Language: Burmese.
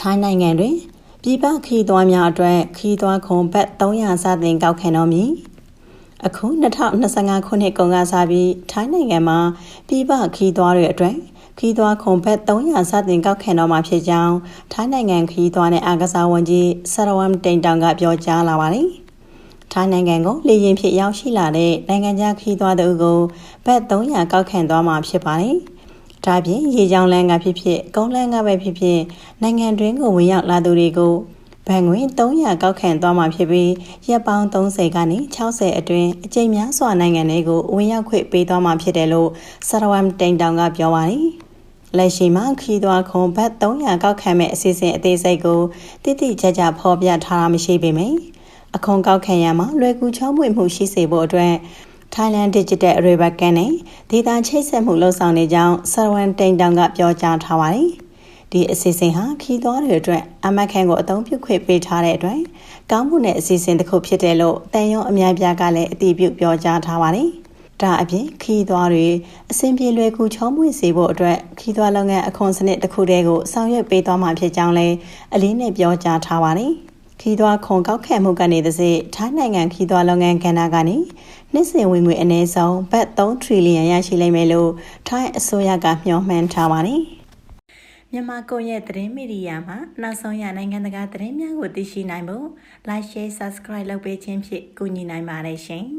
ထိုင်းနိုင်ငံတွင်ပြည်ပခီးသွားများအတွက်ခီးသွားခွန်ဘတ်300စတင်ကောက်ခံတော်မူအခု2025ခုနှစ်ကုန်ကစားပြီးထိုင်းနိုင်ငံမှာပြည်ပခီးသွားတွေအတွက်ခီးသွားခွန်ဘတ်300စတင်ကောက်ခံတော်မှာဖြစ်ကြောင်းထိုင်းနိုင်ငံခီးသွားနဲ့အာကစားဝန်ကြီးဆရဝမ်တိန်တောင်ကပြောကြားလာပါတယ်ထိုင်းနိုင်ငံကိုလေရင်ဖြစ်ရောက်ရှိလာတဲ့နိုင်ငံခြားခီးသွားသူကိုဘတ်300ကောက်ခံသွားမှာဖြစ်ပါတယ်။ ဒါပြင်ရေကြောင်းလမ်းကဖြစ်ဖြစ်ကုန်းလမ်းကပဲဖြစ်ဖြစ်နိုင်ငံတွင်းကိုဝင်ရောက်လာသူတွေကိုဘဏ်ငွေ300ကောက်ခံသွားမှာဖြစ်ပြီးရက်ပေါင်း30ကနေ60အတွင်းအကြိမ်များစွာနိုင်ငံတွေကိုဝင်ရောက်ခွင့်ပေးသွားမှာဖြစ်တယ်လို့ဆရဝမ်တိန်တောင်ကပြောပါတယ်။လက်ရှိမှာခီးသွားခွန်ဘတ်300ကောက်ခံမဲ့အစီအစဉ်အသေးစိတ်ကိုတိတိကျကျဖော်ပြထားတာမရှိပေမယ့်အခွန်ကောက်ခံရမှာလွယ်ကူချောမွေ့မှုရှိစေဖို့အတွက် Thailand Digital River Can နဲ့ဒေတာချိတ်ဆက်မှုလှုပ်ဆောင်နေကြောင်းဆရဝမ်တိန်တောင်ကပြောကြားထားပါတယ်။ဒီအစီအစဉ်ဟာခီးသွားတွေအတွက်အမတ်ခန့်ကိုအသုံးပြုခွင့်ပေးထားတဲ့အတွက်ကောင်းမှုနဲ့အစီအစဉ်တစ်ခုဖြစ်တယ်လို့တန်ရုံအများပြားကလည်းအတည်ပြုပြောကြားထားပါတယ်။ဒါအပြင်ခီးသွားတွေအစဉ်ပြေလွယ်ကူချောမွေ့စေဖို့အတွက်ခီးသွားလုပ်ငန်းအခွန်စနစ်တစ်ခုတည်းကိုဆောင်ရွက်ပေးသွားမှာဖြစ်ကြောင်းလည်းအလေးနဲ့ပြောကြားထားပါတယ်။ ခီးသွွားခွန်ကောက်ခံမှုကနေသစေထိုင်းနိုင်ငံခီးသွွားလုပ်ငန်းကဏ္ဍကနေနှစ်စဉ်ဝင်ငွေအနည်းဆုံးဘတ်3ထရီလီယံရရှိလိမ့်မယ်လို့ထိုင်းအစိုးရကမျှော်မှန်းထားပါတယ်။မြန်မာကိုရဲ့သတင်းမီဒီယာမှာနောက်ဆုံးရနိုင်ငံတကာသတင်းများကိုသိရှိနိုင်ဖို့ Like Share Subscribe လုပ်ပေးခြင်းဖြင့်ကူညီနိုင်ပါတယ်ရှင်။